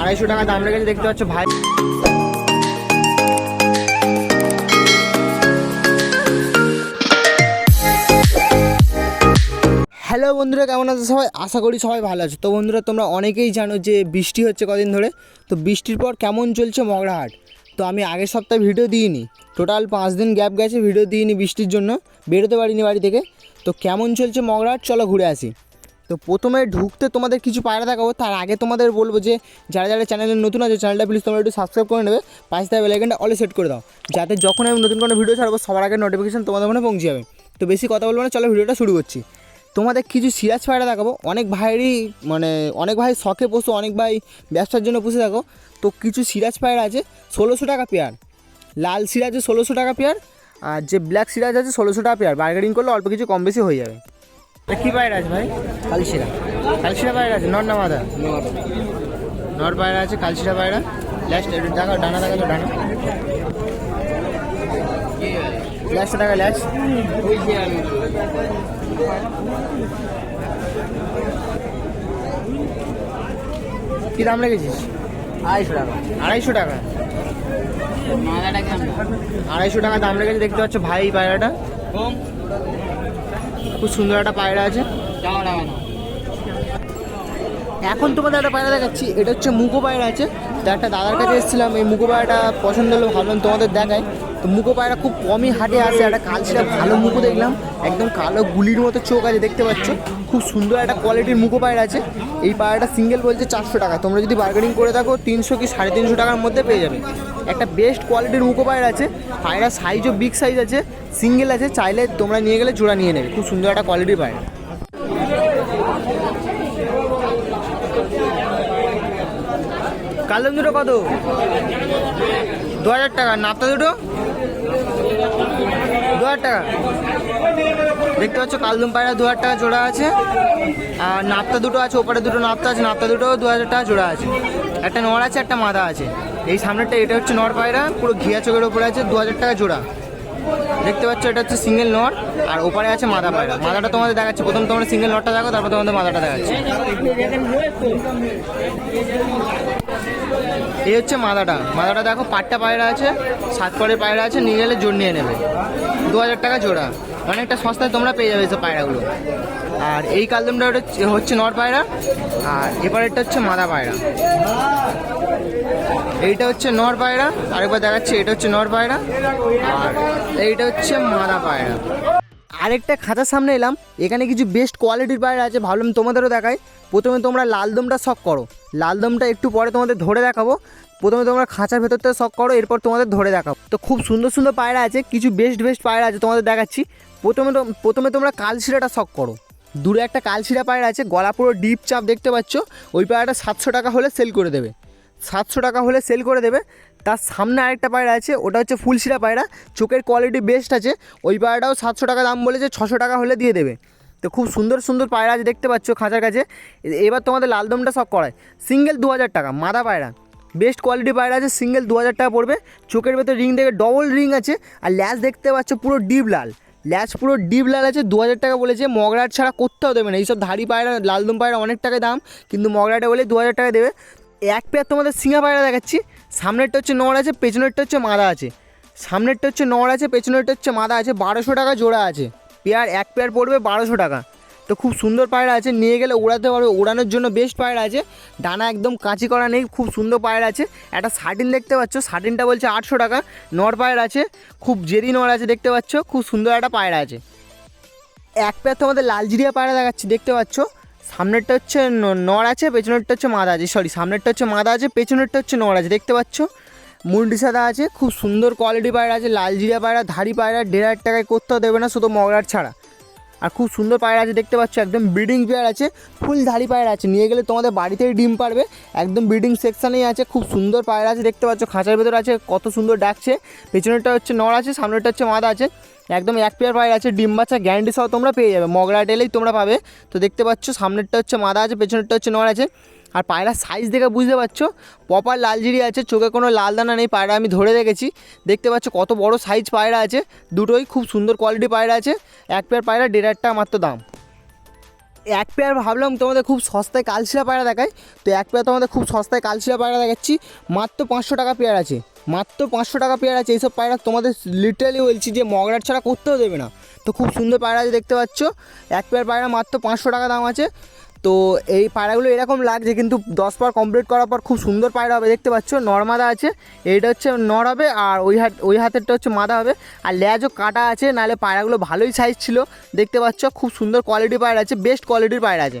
আড়াইশো টাকা দাম রেখেছে দেখতে পাচ্ছ ভাই। হ্যালো বন্ধুরা, কেমন আছো সবাই? আশা করি সবাই ভালো আছো। তো বন্ধুরা, তোমরা অনেকেই জানো যে বৃষ্টি হচ্ছে কদিন ধরে। তো বৃষ্টির পর কেমন চলছে মগরাহাট? তো আমি আগের সপ্তাহে ভিডিও দিইনি। টোটাল পাঁচ দিন গ্যাপ গেছে, ভিডিও দিইনি বৃষ্টির জন্য। বেরোতে পারিনি বাড়ি থেকে। তো কেমন চলছে মগরাহাট? চলো ঘুরে আসি। তো প্রথমে ঢুকতে তোমাদের কিছু পায়রা দেখাবো, তার আগে তোমাদের বলব যে যারা যারা চ্যানেলে নতুন আছে, চ্যানেলটা প্লিজ তোমরা একটু সাবস্ক্রাইব করে নেবে পাঁচ দেওয়া বেলাইকনটা অলে সেট করে দাও, যাতে যখন আমি নতুন কোনো ভিডিও ছাড়বো, সবার আগে নোটিফিকেশন তোমাদের মনে পৌঁছে যাবে। তো বেশি কথা বলব না, চলো ভিডিওটা শুরু করছি। তোমাদের কিছু সিরাজ পায়রা দেখাবো, অনেক ভাইয়েরই মানে অনেক ভাই শখে পশু, অনেক ভাই ব্যবসার জন্য পুষে থাকো। তো কিছু সিরাজ পায়রা আছে, ষোলোশো টাকা পেয়ার লাল সিরাজে ষোলোশো টাকা পেয়ার আর যে ব্ল্যাক সিরাজ আছে ষোলোশো টাকা পেয়ার বার্গেনিং করলে অল্প কিছু কম বেশি হয়ে যাবে। কী পায়রা আছে ভাই? কালশিরা। কালশিরা পায়রা আছে নর না মাদা নর। পায়রা আছে কালশিরা পায়রা লাস্ট দেখা ডানা দেখা ডানা। ল্যাসটা দেখা ল্যাস কি দাম লেগেছিস? আড়াইশো টাকা। আড়াইশো টাকা? আড়াইশো টাকা দাম লেগেছে দেখতে পাচ্ছ ভাই পায়রাটা। খুব সুন্দর একটা পায়রা আছে। এখন তোমাদের একটা পায়রা দেখাচ্ছি, এটা হচ্ছে মুগো পায়রা আছে। তো একটা দাদার কাছে এসেছিলাম, এই মুগো পায়রাটা পছন্দ হলো, ভাবলাম তোমাদের দেখায় তো মুগো পায়রা খুব কমই হাটে আসে, একটা কালচিরা ভালো মুখো দেখলাম। একদম কালো গুলির মতো চোখ আছে, দেখতে পাচ্ছ। খুব সুন্দর একটা কোয়ালিটির মুগো পায়রা আছে। এই পায়রাটা সিঙ্গেল বলছে চারশো টাকা। তোমরা যদি বার্গেনিং করে থাকো, তিনশো কি সাড়ে তিনশো টাকার মধ্যে পেয়ে যাবে। একটা বেস্ট কোয়ালিটির মুগো পায়রা আছে। পায়রা সাইজও বিগ সাইজ আছে। সিঙ্গেল আছে। চাইলে তোমরা নিয়ে গেলে জোড়া নিয়ে নেবে। খুব সুন্দর একটা কোয়ালিটির পায়রা। কালদম দুটো কত? দু হাজার টাকা। নাপ্তা দুটো? দু হাজার টাকা। দেখতে পাচ্ছ, কালদম পায়রা দু হাজার টাকা জোড়া আছে। আর নাপ্তা দুটো আছে। ওপারে দুটো নাপ্তা আছে। নাপ্তা দুটো দু হাজার টাকা জোড়া আছে। একটা নর আছে, একটা মাদা আছে। এই সামনেরটা, এটা হচ্ছে নর পায়রা, পুরো ঘিয়া চোখের ওপরে আছে দু হাজার টাকা জোড়া। দেখতে পাচ্ছ, এটা হচ্ছে সিঙ্গেল নর, আর ওপারে আছে মাদা পায়রা। মাদাটা তোমাদের দেখাচ্ছে। প্রথম তোমরা সিঙ্গেল নরটা দেখো, তারপর তোমাদের মাদাটা দেখাচ্ছে। এই হচ্ছে মাদাটা। মাদাটা দেখো পাট্টা পায়রা আছে, সাত পরের পায়রা আছে, নিয়ে গেলে জোর নিয়ে নেবে। দু হাজার টাকা জোড়া। অনেকটা সস্তায় তোমরা পেয়ে যাবে সব পায়রাগুলো। আর এই কালদমটা হচ্ছে হচ্ছে নর পায়রা, আর এপারেরটা হচ্ছে মাদা পায়রা। এইটা হচ্ছে নর পায়রা, আরেকবার দেখাচ্ছি, এটা হচ্ছে নর পায়রা, আর এইটা হচ্ছে মাদা পায়রা। আরেকটা খাতার সামনে এলাম, এখানে কিছু বেস্ট কোয়ালিটির পায়রা আছে, ভাবলাম তোমাদেরও দেখাই। প্রথমে তোমরা লালদমটা শখ করো। লালদমটা একটু পরে তোমাদের ধরে দেখাবো। প্রথমে তোমরা খাঁচার ভেতর থেকে শখ করো, এরপর তোমাদের ধরে দেখাবো। তো খুব সুন্দর সুন্দর পায়রা আছে, কিছু বেস্ট বেস্ট পায়রা আছে তোমাদের দেখাচ্ছি। প্রথমে প্রথমে তোমরা কালশিরাটা শখ করো। দূরে একটা কালশিরা পায়রা আছে, গলা পুরো ডিপ চাপ দেখতে পাচ্ছ। ওই পায়রাটা সাতশো টাকা হলে সেল করে দেবে। সাতশো টাকা হলে সেল করে দেবে। তার সামনে আরেকটা পায়রা আছে, ওটা হচ্ছে ফুলশিরা পায়রা। চোখের কোয়ালিটি বেস্ট আছে। ওই পায়রাটাও সাতশো টাকা দাম বলেছে, ছশো টাকা হলে দিয়ে দেবে। তো খুব সুন্দর সুন্দর পায়রা আছে, দেখতে পাচ্ছ খাঁচার কাছে। এবার তোমাদের লালদমটা সব করায় সিঙ্গেল দু হাজার টাকা, মাদা পায়রা। বেস্ট কোয়ালিটি পায়রা আছে সিঙ্গেল দু হাজার টাকা পড়বে। চোখের ভেতর রিং দেখে ডবল রিং আছে। আর ল্যাস দেখতে পাচ্ছ পুরো ডিপ লাল। ল্যাচ পুরো ডিপ লাল আছে দু হাজার টাকা বলেছে। মগরাট ছাড়া করতেও দেবে না। এইসব ধাড়ি পায়রা, লালদম পায়রা অনেক টাকা দাম, কিন্তু মগরাটে বলে দু হাজার টাকা দেবে। এক পেয়ার তোমাদের সিঙা পায়রা দেখাচ্ছি। সামনেরটা হচ্ছে নড় আছে, পেছনেরটা হচ্ছে মাদা আছে। সামনেরটা হচ্ছে নড় আছে, পেছনেরটা হচ্ছে মাদা আছে। বারোশো টাকা জোড়া আছে। পেয়ার এক পেয়ার পড়বে বারোশো টাকা। তো খুব সুন্দর পায়রা আছে, নিয়ে গেলে ওড়াতে পারবে, ওড়ানোর জন্য বেস্ট পায়রা আছে। ডানা একদম কাঁচি করা নেই, খুব সুন্দর পায়রা আছে। একটা শার্টিন দেখতে পাচ্ছ শার্টিনটা বলছে আটশো টাকা, নর পায়রা আছে, খুব জেরি নর আছে দেখতে পাচ্ছ, খুব সুন্দর একটা পায়রা আছে। এক পেয়ার তোমাদের লালজিরিয়া পায়রা দেখাচ্ছি, দেখতে পাচ্ছ? সামনেরটা হচ্ছে নর আছে, পেছনেরটা হচ্ছে মাদা আছে সরি সামনেরটা হচ্ছে মাদা আছে, পেছনেরটা হচ্ছে নর আছে, দেখতে পাচ্ছ? মুন্ডি সাদা আছে, খুব সুন্দর কোয়ালিটি পায়রা আছে লালজিরিয়া পায়রা, ধাড়ি পায়রা, দেড় হাজার টাকায় করতেও দেবে না, শুধু মগরার ছাড়া। আর খুব সুন্দর পায়রা আছে, দেখতে পাচ্ছ, একদম ব্রিডিং পেয়ার আছে ফুল ধাড়ি পায়রা আছে। নিয়ে গেলে তোমাদের বাড়িতেই ডিম পারবে। একদম ব্রিডিং সেকশানেই আছে, খুব সুন্দর পায়রা আছে, দেখতে পাচ্ছ, খাঁচার ভেতর আছে, কত সুন্দর ডাকছে। পেছনেরটা হচ্ছে নড় আছে, সামনেরটা হচ্ছে মাদা আছে। একদম এক পেয়ার পায়রা আছে, ডিম বাচ্চা গ্যারান্টি সহ তোমরা পেয়ে যাবে। মগরা টেলেই তোমরা পাবে। তো দেখতে পাচ্ছ, সামনেরটা হচ্ছে মাদা আছে, পেছনেরটা হচ্ছে নড় আছে। আর পায়রার সাইজ দেখে বুঝতে পারছ? প্রপার লালজিরি আছে, চোখে কোনো লাল দানা নেই, পায়রা আমি ধরে রেখেছি। দেখতে পাচ্ছ কত বড় সাইজ পায়রা আছে, দুটোই খুব সুন্দর কোয়ালিটি পায়রা আছে। এক পেয়ার পায়রা, দেড় হাজার মাত্র দাম। এক পেয়ার ভাবলাম তোমাদের খুব সস্তায় কালশিরা পায়রা দেখায় তো এক পেয়ার তোমাদের খুব সস্তায় কালশিরা পায়রা দেখাচ্ছি। মাত্র পাঁচশো টাকা পেয়ার আছে। মাত্র পাঁচশো টাকা পেয়ার আছে। এইসব পায়রা তোমাদের লিটারালি বলছি যে মগরাট ছাড়া করতেও দেবে না। তো খুব সুন্দর পায়রা আছে দেখতে পাচ্ছ। এক পেয়ার পায়রা মাত্র পাঁচশো টাকা দাম আছে। তো এই পায়রাগুলো এরকম লাগছে, কিন্তু দশ পার কমপ্লিট করার পর খুব সুন্দর পায়রা হবে। দেখতে পাচ্ছ, নর্মাদা আছে, এইটা হচ্ছে নর হবে, আর ওই হাত ওই হাতেরটা হচ্ছে মাদা হবে। আর ল্যাজও কাটা আছে, নাহলে পায়রাগুলো ভালোই সাইজ ছিল। দেখতে পাচ্ছ, খুব সুন্দর কোয়ালিটি পায়রা আছে বেস্ট কোয়ালিটির পায়রা আছে।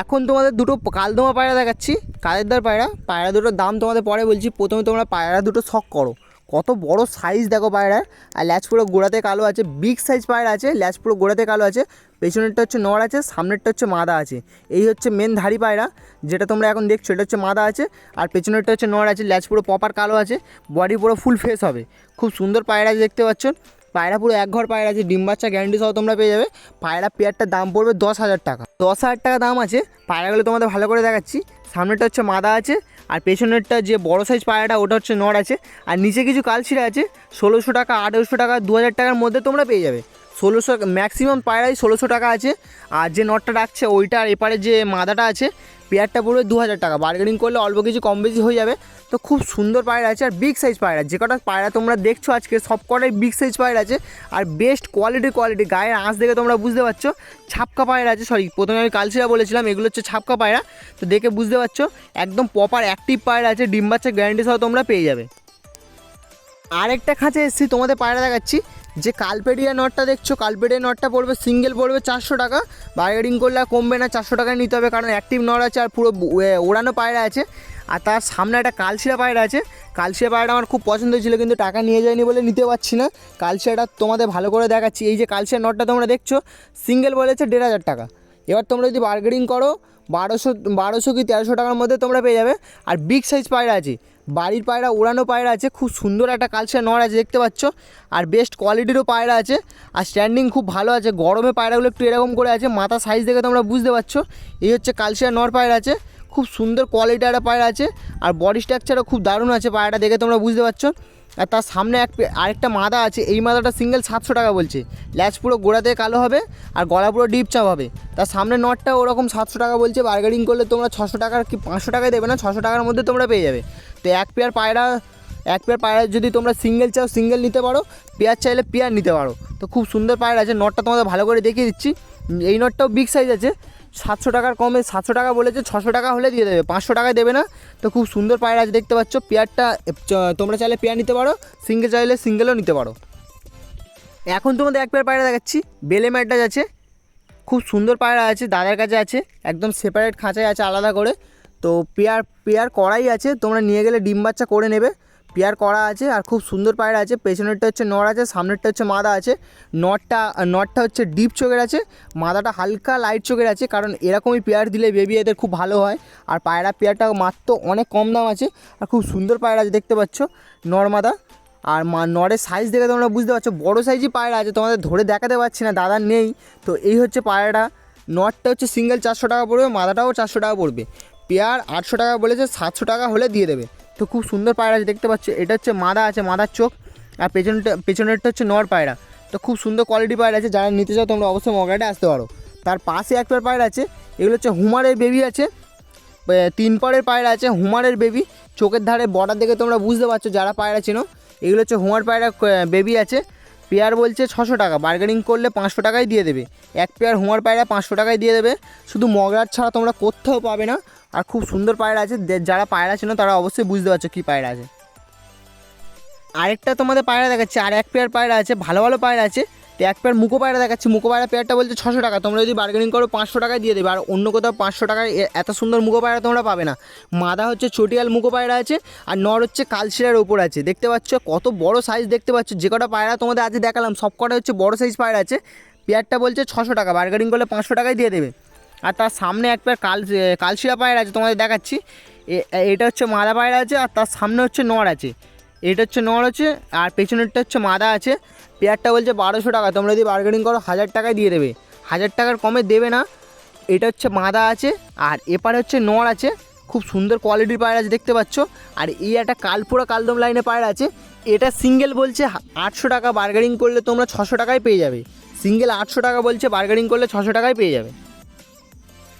এখন তোমাদের দুটো কালদমা পায়রা দেখাচ্ছি, কালেরদার পায়রা। পায়রা দুটোর দাম তোমাদের পরে বলছি, প্রথমে তোমরা পায়রা দুটো শখ করো। কত বড় সাইজ দেখো পায়রার আর ল্যাচ পুরো গোড়াতে কালো আছে বিগ সাইজ পায়রা আছে ল্যাচ পুরো গোড়াতে কালো আছে, পেছনেরটা হচ্ছে নড় আছে, সামনেরটা হচ্ছে মাদা আছে। এই হচ্ছে মেন ধাড়ি পায়রা, যেটা তোমরা এখন দেখছ, এটা হচ্ছে মাদা আছে, আর পেছনেরটা হচ্ছে নড় আছে ল্যাচ পুরো পপার কালো আছে বডি পুরো ফুল ফেস হবে। খুব সুন্দর পায়রা দেখতে পাচ্ছ? পায়রা পুরো এক ঘর পায়রা আছে, ডিম বাচ্চা গ্যারান্টি সহ তোমরা পেয়ে যাবে। পায়রা পেয়ারটার দাম পড়বে দশ হাজার টাকা। দশ হাজার টাকা দাম আছে, পায়রাগুলো তোমাদের ভালো করে দেখাচ্ছি। সামনেরটা হচ্ছে মাদা আছে, আর পেছনেরটা যে বড় সাইজ পায়রাটা, ওটা হচ্ছে নড় আছে। আর নিচে কিছু কালশিরা আছে, ষোলোশো টাকা, আঠেরোশো টাকা দু হাজার টাকার মধ্যে তোমরা পেয়ে যাবে। ষোলোশো ম্যাক্সিমাম পায়রাই ষোলোশো টাকা আছে। আর যে নটটা রাখছে, ওইটার এপারে যে মাদাটা আছে পেয়ারটা পড়বে দু হাজার টাকা। বার্গেনিং করলে অল্প কিছু কম বেশি হয়ে যাবে। তো খুব সুন্দর পায়রা আছে আর বিগ সাইজ পায়রা যে কটা পায়রা তোমরা দেখছ আজকে, সব কটাই বিগ সাইজ পায়রা আছে। আর বেস্ট কোয়ালিটি কোয়ালিটি গায়ের আঁচ দেখে তোমরা বুঝতে পারছ। ছাপকা পায়রা আছে সরি প্রথমে আমি কালচিরা বলেছিলাম, এগুলো হচ্ছে ছাপকা পায়রা তো দেখে বুঝতে পারছ, একদম প্রপার অ্যাক্টিভ পায়রা আছে, ডিম বাচ্চা গ্যারান্টি সহ তোমরা পেয়ে যাবে। আরেকটা খাঁচে এসেছি, তোমাদের পায়রা দেখাচ্ছি। যে কালপেডিয়া নটটা দেখছ কালপেডিয়া নটটা পড়বে সিঙ্গেল পড়বে চারশো টাকা। বার্গেনিং করলে কমবে না, চারশো টাকায় নিতে হবে, কারণ অ্যাক্টিভ নট আছে আর পুরো ওড়ানো পায়রা আছে। আর তার সামনে একটা কালশিরা পায়রা আছে। কালশিরা পায়রাটা আমার খুব পছন্দ ছিল কিন্তু টাকা নিয়ে যায়নি বলে নিতে পারছি না। কালশিরাটা তোমাদের ভালো করে দেখাচ্ছি। এই যে কালশিয়া নটটা তোমরা দেখছ সিঙ্গেল বলেছে দেড় হাজার টাকা। এবার তোমরা যদি বার্গেনিং করো, বারোশো বারোশো কি তেরোশো টাকার মধ্যে তোমরা পেয়ে যাবে। আর বিগ সাইজ পায়রা আছে বাড়ির পায়রা, উড়ানো পায়রা আছে, খুব সুন্দর একটা কালচার নড় আছে, দেখতে পাচ্ছ। আর বেস্ট কোয়ালিটিরও পায়রা আছে, আর স্ট্যান্ডিং খুব ভালো আছে, গরমে পায়রাগুলো একটু এরকম করে আছে, মাথা সাইজ দেখে তোমরা বুঝতে পারছ। এই হচ্ছে কালচার নড় পায়রা আছে, খুব সুন্দর কোয়ালিটি একটা পায়রা আছে, আর বডি স্ট্রাকচারও খুব দারুণ আছে পায়রাটা দেখে তোমরা বুঝতে পারছ। আর তার সামনে এক আরেকটা মাদা আছে, এই মাদাটা সিঙ্গেল সাতশো টাকা বলছে। ল্যাচ পুরো গোড়া থেকে কালো হবে, আর গলা পুরো ডিপ চাপ হবে। তার সামনে নটটা ওরকম সাতশো টাকা বলছে বার্গেনিং করলে তোমরা ছশো টাকার কি পাঁচশো টাকায় দেবে না, ছশো টাকার মধ্যে তোমরা পেয়ে যাবে। তো এক পেয়ার পায়রা, এক পেয়ার পায়রা যদি তোমরা সিঙ্গেল চাও সিঙ্গেল নিতে পারো, পেয়ার চাইলে পেয়ার নিতে পারো। তো খুব সুন্দর পায়রা আছে, নটটা তোমাদের ভালো করে দেখিয়ে দিচ্ছি। এই নটটাও বিগ সাইজ আছে, সাতশো টাকার কমে, সাতশো টাকা বলেছে, ছশো টাকা হলে দিয়ে দেবে, পাঁচশো টাকায় দেবে না। তো খুব সুন্দর পায়রা আছে, দেখতে পাচ্ছ, পেয়ারটা তোমরা চাইলে পেয়ার নিতে পারো সিঙ্গেল চাইলে সিঙ্গেলও নিতে পারো। এখন তোমাদের এক পেয়ার পায়রা দেখাচ্ছি, বেলে ম্যাডাজ আছে, খুব সুন্দর পায়রা আছে, দাদার কাছে আছে, একদম সেপারেট খাঁচায় আছে, আলাদা করে। তো পেয়ার পেয়ার করাই আছে, তোমরা নিয়ে গেলে ডিম বাচ্চা করে নেবে। পেয়ার করা আছে আর খুব সুন্দর পায়রা আছে, পেছনেরটা হচ্ছে নর আছে, সামনেরটা হচ্ছে মাদা আছে। নটটা নটটা হচ্ছে ডিপ চোখের আছে, মাদাটা হালকা লাইট চোখের আছে, কারণ এরকমই পেয়ার দিলে বেবি এদের খুব ভালো হয়। আর পায়রা পেয়ারটা মাত্র অনেক কম দাম আছে, আর খুব সুন্দর পায়রা আছে, দেখতে পাচ্ছ, নর মাদা। আর মা, নরের সাইজ দেখে তোমরা বুঝতে পারছ, বড় সাইজই পায়রা আছে, তোমাদের ধরে দেখাতে পারছি না, দাদা নেই। তো এই হচ্ছে পায়রাটা, নটটা হচ্ছে সিঙ্গেল চারশো টাকা পড়বে, মাদাটাও চারশো টাকা পড়বে। পেয়ার আটশো টাকা বলেছে, সাতশো টাকা হলে দিয়ে দেবে। তো খুব সুন্দর পায়রা আছে, দেখতে পাচ্ছ, এটা হচ্ছে মাদা আছে, মাদার চোখ, আর পেছনটা পেছনেরটা হচ্ছে নর পায়রা। তো খুব সুন্দর কোয়ালিটি পায়রা আছে, যারা নিতে চাও তোমরা অবশ্যই মগাটে আসতে পারো। তার পাশে এক পেয়ার পায়রা আছে, এগুলো হচ্ছে হুমারের বেবি আছে। তিন পরের পায়রা আছে, হুমারের বেবি চোখের ধারে বর্ডার দেখে তোমরা বুঝতে পারছ, যারা পায়রা চেনো, এগুলো হচ্ছে হুমার পায়রা বেবি আছে। পেয়ার বলছে ছশো টাকা বার্গেনিং করলে পাঁচশো টাকায় দিয়ে দেবে। এক পেয়ার হুমার পায়রা পাঁচশো টাকায় দিয়ে দেবে। শুধু মগরার ছাড়া তোমরা কোথাও পাবে না আর খুব সুন্দর পায়রা আছে। যারা পায়রা চেনো, তারা অবশ্যই বুঝতে পারছ কী পায়রা আছে। আরেকটা তোমাদের পায়রা দেখাচ্ছে। আর এক পেয়ার পায়রা আছে, ভালো ভালো পায়রা আছে। তো এক পেয়ার মুখো পায়রা দেখাচ্ছি। মুখো পায়রা পেয়ারটা বলছে ছশো টাকা। তোমরা যদি বার্গেনিং করো, পাঁচশো টাকায় দিয়ে দেবে। আর অন্য কোথাও পাঁচশো টাকায় এত সুন্দর মুখো পায়রা তোমরা পাবে না। মাদা হচ্ছে চটিয়াল মুখো পায়রা আছে, আর নর হচ্ছে কালশিরার ওপর আছে। দেখতে পাচ্ছ, কত বড় সাইজ দেখতে পাচ্ছ। যে কটা পায়রা তোমাদের আজ দেখালাম, সব কটা হচ্ছে বড় সাইজ পায়রা আছে। পেয়ারটা বলছে ছশো টাকা। বার্গেনিং করলে পাঁচশো টাকায় দিয়ে দেবে। আর তার সামনে এক কাল কালশিরা পায়রা আছে, তোমাদের দেখাচ্ছি। এটা হচ্ছে মাদা পায়রা আছে, আর তার সামনে হচ্ছে নর আছে। এটা হচ্ছে নর আছে, আর পেছনেরটা হচ্ছে মাদা আছে। পেয়ারটা বলছে বারোশো টাকা, তোমরা যদি বার্গেনিং করো, হাজার টাকায় দিয়ে দেবে। হাজার টাকার কমে দেবে না, এটা হচ্ছে মাদা আছে, আর এপারে হচ্ছে নর আছে। খুব সুন্দর কোয়ালিটির পায়রা আছে, দেখতে পাচ্ছ। আর এই একটা কালপুরা কালদম লাইনে পায়রা আছে। এটা সিঙ্গেল বলছে আটশো টাকা বার্গেনিং করলে তোমরা ছশো টাকায় পেয়ে যাবে। সিঙ্গেল আটশো টাকা বলছে বার্গেনিং করলে ছশো টাকায় পেয়ে যাবে।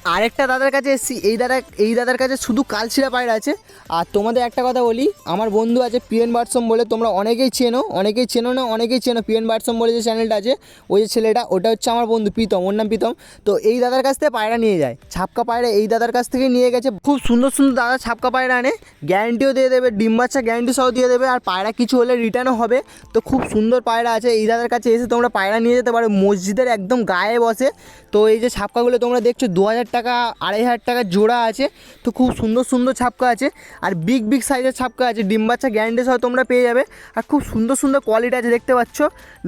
আরেকটা দাদার কাছে এসছি, এই দাদা, এই দাদার কাছে শুধু কালচিরা পায়রা আছে। আর তোমাদের একটা কথা বলি, আমার বন্ধু আছে পিএন বাটসম বলে, তোমরা অনেকেই চেনো অনেকেই চেনো না, অনেকেই চেনো পিএন বাটসম বলে যে চ্যানেলটা আছে, ওই যে ছেলেটা, ওটা হচ্ছে আমার বন্ধু প্রীতম, ওর নাম প্রীতম। তো এই দাদার কাছ থেকে পায়রা নিয়ে যায়, ছাপকা পায়রা এই দাদার কাছ থেকে নিয়ে গেছে। খুব সুন্দর সুন্দর দাদা ছাপকা পায়রা আনে গ্যারান্টিও দিয়ে দেবে, ডিম বাচ্চা গ্যারান্টি সহ দিয়ে দেবে, আর পায়রা কিছু হলে রিটার্নও হবে। তো খুব সুন্দর পায়রা আছে, এই দাদার কাছে এসে তোমরা পায়রা নিয়ে যেতে পারো, মসজিদের একদম গায়ে বসে। তো এই যে ছাপকাগুলো তোমরা দেখছ, দু হাজার টাকা, আড়াই হাজার টাকা জোড়া আছে, তো খুব সুন্দর সুন্দর ছাপকা আছে, আর বিগ বিগ সাইজের ছাপকা আছে, ডিম বাচ্চা গ্যারান্টি সহ তোমরা পেয়ে যাবে, আর খুব সুন্দর সুন্দর কোয়ালিটি আছে, দেখতে পাচ্ছ,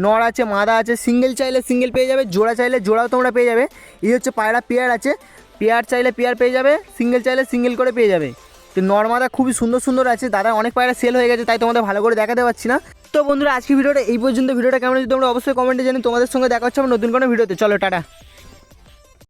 নর আছে, মাদা আছে সিঙ্গেল চাইলে সিঙ্গেল পেয়ে যাবে, জোড়া চাইলে জোড়াও তোমরা পেয়ে যাবে, এই হচ্ছে পায়রা পেয়ার আছে পেয়ার চাইলে পেয়ার পেয়ে যাবে সিঙ্গেল চাইলে সিঙ্গেল করে পেয়ে যাবে, তো নর্মাদা খুবই সুন্দর সুন্দর আছে, দাদা অনেক পায়রা সেল হয়ে গেছে, তাই তোমাদের ভালো করে দেখাতে পারছি না, তো বন্ধুরা আজকে ভিডিওটা এই পর্যন্ত, ভিডিওটা কেমন যদি তোমরা অবশ্যই কমেন্টে জানি তোমাদের সঙ্গে দেখা হচ্ছে আমার নতুন কোনো ভিডিওতে, চলো, টাটা।